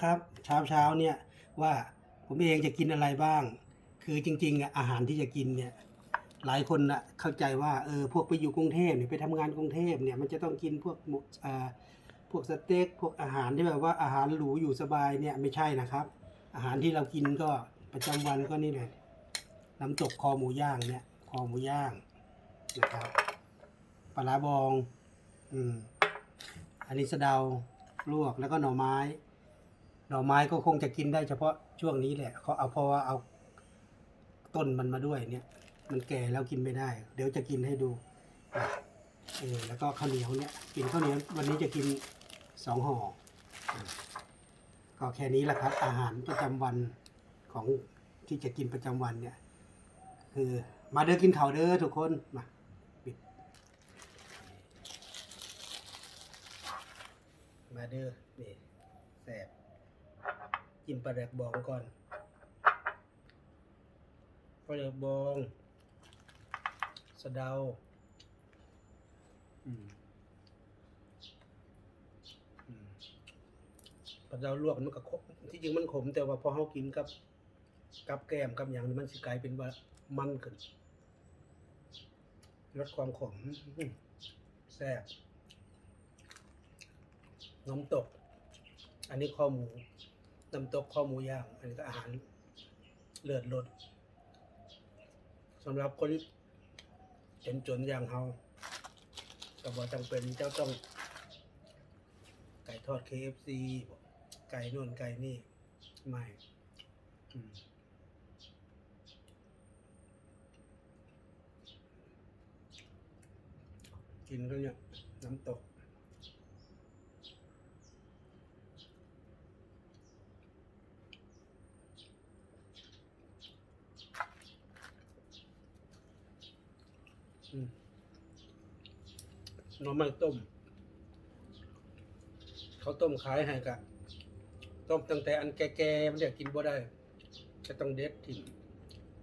นะครับ เช้าเช้าเนี่ยว่าผมเองจะกินอะไรบ้าง คือจริงๆอะอาหารที่จะกินเนี่ยหลายคนนะเข้าใจว่าเออพวกไปอยู่กรุงเทพเนี่ยไปทำงานกรุงเทพเนี่ยมันจะต้องกินพวกอ่าพวกสเต็กพวกอาหารที่แบบว่าอาหารหรูอยู่สบายเนี่ยไม่ใช่นะครับ อาหารที่เรากินก็ประจำวันก็นี่แหละน้ำตกคอหมูย่างเนี่ยคอหมูย่างนะครับปลาร้าบอง อืมอันนี้สะเดาลวกแล้วก็หน่อไม้ หน่อไม้ก็คงจะกินได้เฉพาะช่วงนี้แหละเขาเอาเพราะว่าเอาต้นมันมาด้วยเนี่ย มันแก่แล้วกินไม่ได้ เดี๋ยวจะกินให้ดูเออแล้วก็ข้าวเหนียวเนี่ยกินข้าวเหนียววันนี้จะกินสองห่ออะก็แค่นี้แหละครับ อาหารประจำวันของที่จะกินประจำวันเนี่ย คือมาเด้อกินข้าวเด้อทุกคนมาปิดมาเด้อนี่ กินปลาแดกบองก่อนปลาแดกบองสะเดาอืมอืมปลาเดาลวกมันก็ขมที่จริงมันขม แต่ว่าพอเขากินกับ กับแกล้มกับอย่างนี้มันสิกลายเป็นว่ามันขึ้นลดความขมอืมแซ่บน้ำตก อันนี้ข้อหมู น้ำตกข้อหมูย่าง อันนี้ก็อาหารเลือดลดสำหรับคนจนจนๆอย่างเฮาก็บอกจำเป็นเจ้าต้อง ไก่ทอด KFC ไก่นู่นไก่นี่ ไม่กินก็เนี่ยน้ำตก อืม หน่อไม้ต้ม เขาต้มขายให้กะต้มตั้งแต่อันแก่ๆมันเดี๋ยวกินบ่ได้ จะต้องเด็ดทิ้ง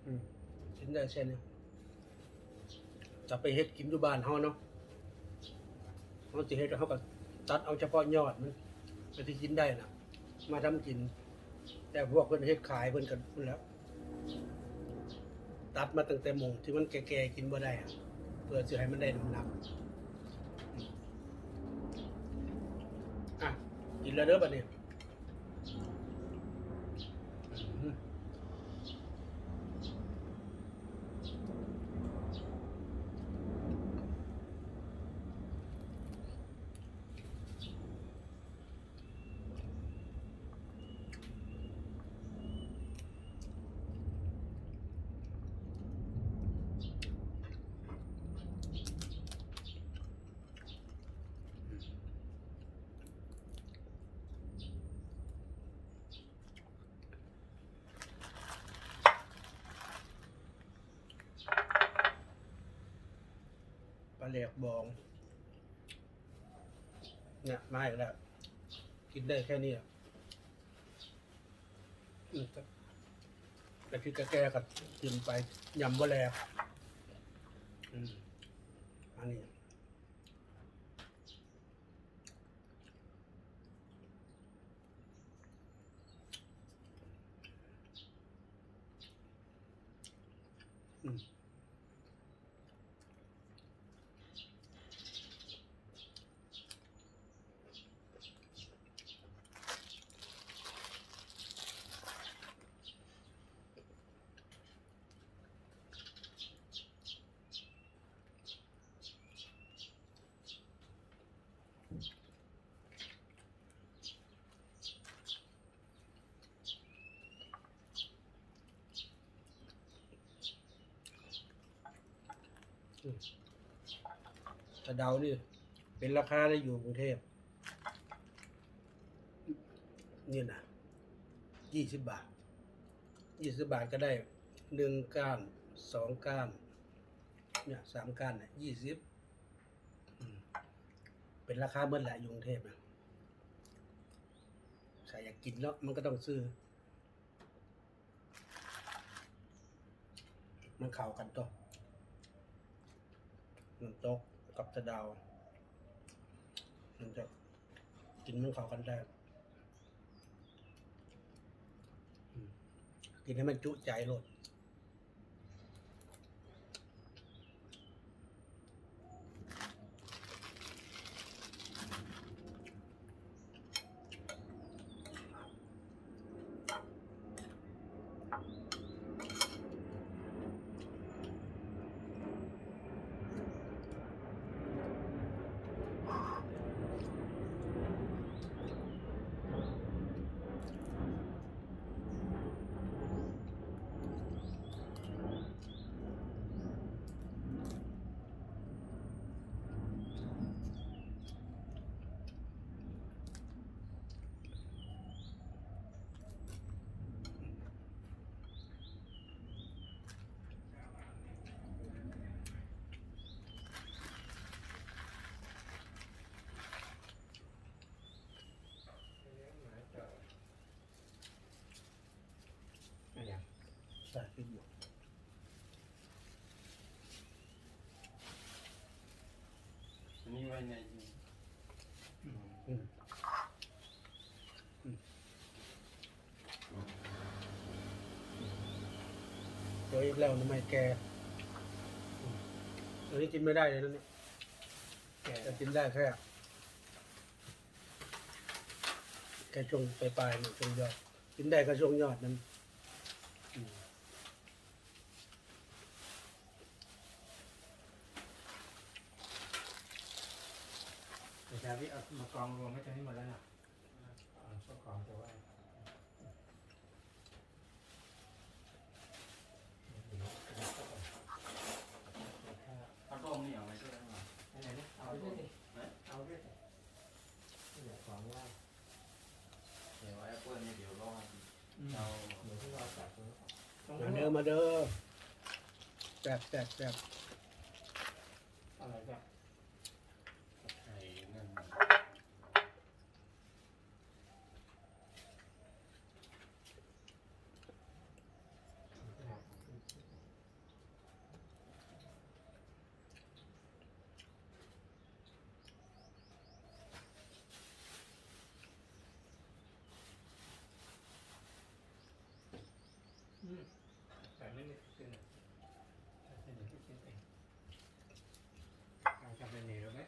อืมกินได้แค่นี้จะไปเฮ็ดกินอยู่บ้านเฮาเนาะเขาจะเฮ็ดเขาก็ตัดเอาเฉพาะยอดมันไปที่กินได้น่ะมาทำกิน แต่พวกเพิ่นเฮ็ดขายเพิ่นกันพุ่นแล้ว ตัดมาตั้งแต่หมงที่มันแก่ๆกินบ่ได้อะ เพื่อจะให้มันได้น้ำหนักอะกินแล้วเด้อบัดนี้อืม แหลกบอง เนี่ยมาอีกแล้ว กินได้แค่นี้อะแต่แต่คือกระแกกับกินไปยำบะแลกอืมอันนี้ อืม อืมแต่เดานี่เป็นราคาได้อยู่กรุงเทพ นี่นะยี่สิบบาทยี่สิบบาทก็ได้หนึ่งก้านสองก้านเนี่ยสามก้านเนี่ยยี่สิบเป็นราคาเมื่อแหละอยู่กรุงเทพนะใครอยากกินแล้วมันก็ต้องซื้อ มันเข้ากันต่อ น้ำตกกับตะดาว มันจะกินมันเขากันได้กินให้มันจุใจรส ใส่พริกหยวกอันนี้ไว้ในอืมอืมเดี๋ยวอีกแล้วทำไมแกอืมอันนี้กินไม่ได้เลยนะเนี่ยแก่จะกินได้แค่แค่ช่วงปลายๆเนี่ยช่วงยอด กินได้ก็ช่วงยอดนั้น เดี๋ยวจะพี่เอามากองรวมให้ตรงนี้หมดแล้วนะเอาพวกของจะไว้เอาต้มนี่เอาไว้ด้วยนะไหนเนี่ยเอาด้วยดิเอาด้วยดิเดี๋ยวของว่าเดี๋ยวแอปเปิลนี่เดี๋ยวรอเราเดี๋ยวที่เราจัดตรงมาเด้อมาเด้อแซ่บแซ่บแซ่บอะไรจ้ะไอ้นั่น แต่ไม่ได้ขึ้นแต่ไม่ได้ขึ้นเองการจำเป็นเหนียวไม่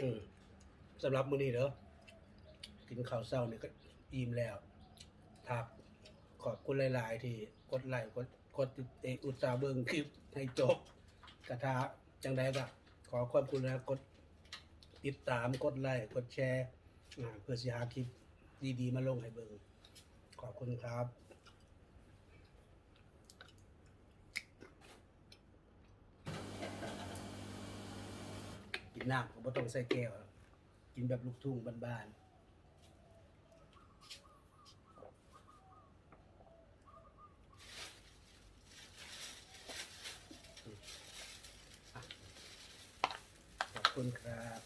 อืมสำหรับมื้อนี้เด้อกินข้าวเช้านี่ก็อิ่มแล้วทักขอบคุณหลาย ๆ ที่กดไลค์กดกดติดเอกอุตสาห์เบิ่งคลิปให้จบกระทาจังใดก็ขอความกรุณากดติดตามกดไลค์กดแชร์อ่าเพื่อสิหาคลิปดี ๆ มาลงให้เบิ่งขอบคุณครับ กินน้ำก็บ่ต้องใส่แก้ว กินแบบลูกทุ่งบ้านๆขอบคุณครับ